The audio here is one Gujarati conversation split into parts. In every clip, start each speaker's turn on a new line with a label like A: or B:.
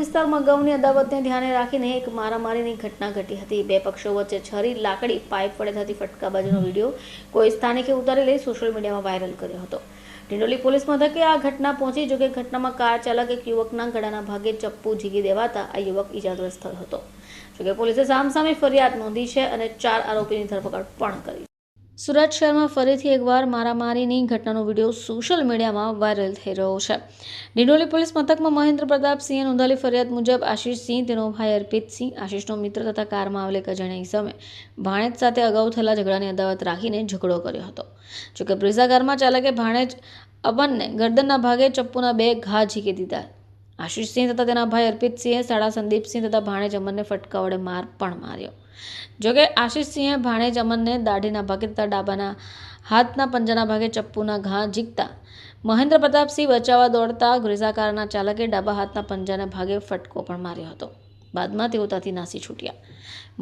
A: વિસ્તારમાં ગૌની અદાવતને ધ્યાને રાખીને એક મારામારીની ઘટના ઘટી હતી. બે પક્ષો વચ્ચે છરી, લાકડી, પાઇપ વડે થતી ફટકાબાજીનો વીડિયો કોઈ સ્થાનિકે ઉતારી લઈ સોશિયલ મીડિયામાં વાયરલ કર્યો હતો. ડિંડોલી પોલીસ મથકે આ ઘટના પહોંચી, જોકે ઘટનામાં કાર ચાલક એક યુવકના ગળાના ભાગે ચપ્પુ ઝીગી દેવાતા આ યુવક ઇજાગ્રસ્ત થયો હતો. જોકે પોલીસે સામસામે ફરિયાદ નોંધી છે અને ચાર આરોપીની ધરપકડ પણ કરી સુરત શહેરમાં ફરીથી એકવાર મારામારીની ઘટનાનો વીડિયો સોશિયલ મીડિયામાં વાયરલ થઈ રહ્યો છે. ડિંડોલી પોલીસ મથકમાં મહેન્દ્ર પ્રતાપસિંહે નોંધાયેલી ફરિયાદ મુજબ આશીષસિંહ તેનો ભાઈ અર્પિતસિંહ આશીષનો મિત્ર તથા કારમાં આવેલ એક અજાણ્યા ઇસમે ભાણેજ સાથે અગાઉ થયેલા ઝઘડાની અદાવત રાખીને ઝઘડો કર્યો હતો. જોકે બ્રિઝા કારમાં ચાલકે ભાણેજ અબનને ગરદનના ભાગે ચપ્પુના બે ઘા ઝીકી દીધા. આશીષસિંહ તથા તેના ભાઈ અર્પિતસિંહે સાડા સંદીપસિંહ તથા ભાણેજ અમરને ફટકા વડે માર પણ માર્યો. જોકે આશીષસિંહે ભાણેજ અમરને દાઢીના ભાગે તથા ડાબાના હાથના પંજાના ભાગે ચપ્પુના ઘા ઝીકતા મહેન્દ્ર પ્રતાપસિંહ બચાવવા દોડતા ગ્રેઝાકારના ચાલકે ડાબા હાથના પંજાના ભાગે ફટકો પણ માર્યો હતો. બાદમાં તેઓ ત્યાંથી નાસી છૂટ્યા.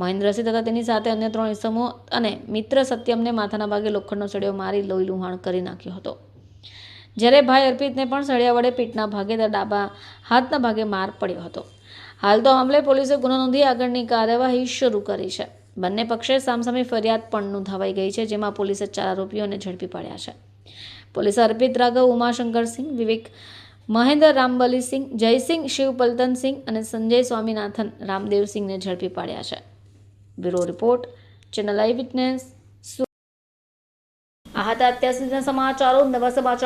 A: મહેન્દ્રસિંહ તથા તેની સાથે અન્ય ત્રણ ઇસમો અને મિત્ર સત્યમને માથાના ભાગે લોખંડનો સળિયો મારી લોહી લુહાણ કરી નાખ્યો હતો. જ્યારે ભાઈ અર્પિતને પણ સળિયા વડે પીઠના ભાગે તથા ડાબા હાથના ભાગે માર પડ્યો હતો. હાલ તો મામલે પોલીસે ગુનો નોંધી આગળની કાર્યવાહી શરૂ કરી છે. બંને પક્ષે સામસામે ફરિયાદ પણ નોંધાવાઈ ગઈ છે, જેમાં પોલીસે ચાર આરોપીઓને ઝડપી પાડ્યા છે. પોલીસે અર્પિત રાઘવ ઉમાશંકરસિંહ વિવેક મહેન્દ્ર રામબલીસિંહ જયસિંહ, શિવ પલતનસિંહ અને સંજય સ્વામીનાથન રામદેવસિંહને ઝડપી પાડ્યા છે. Bureau report, channel eye witness. આ હતા અત્યાર સુધીના સમાચારો. નવા સમાચાર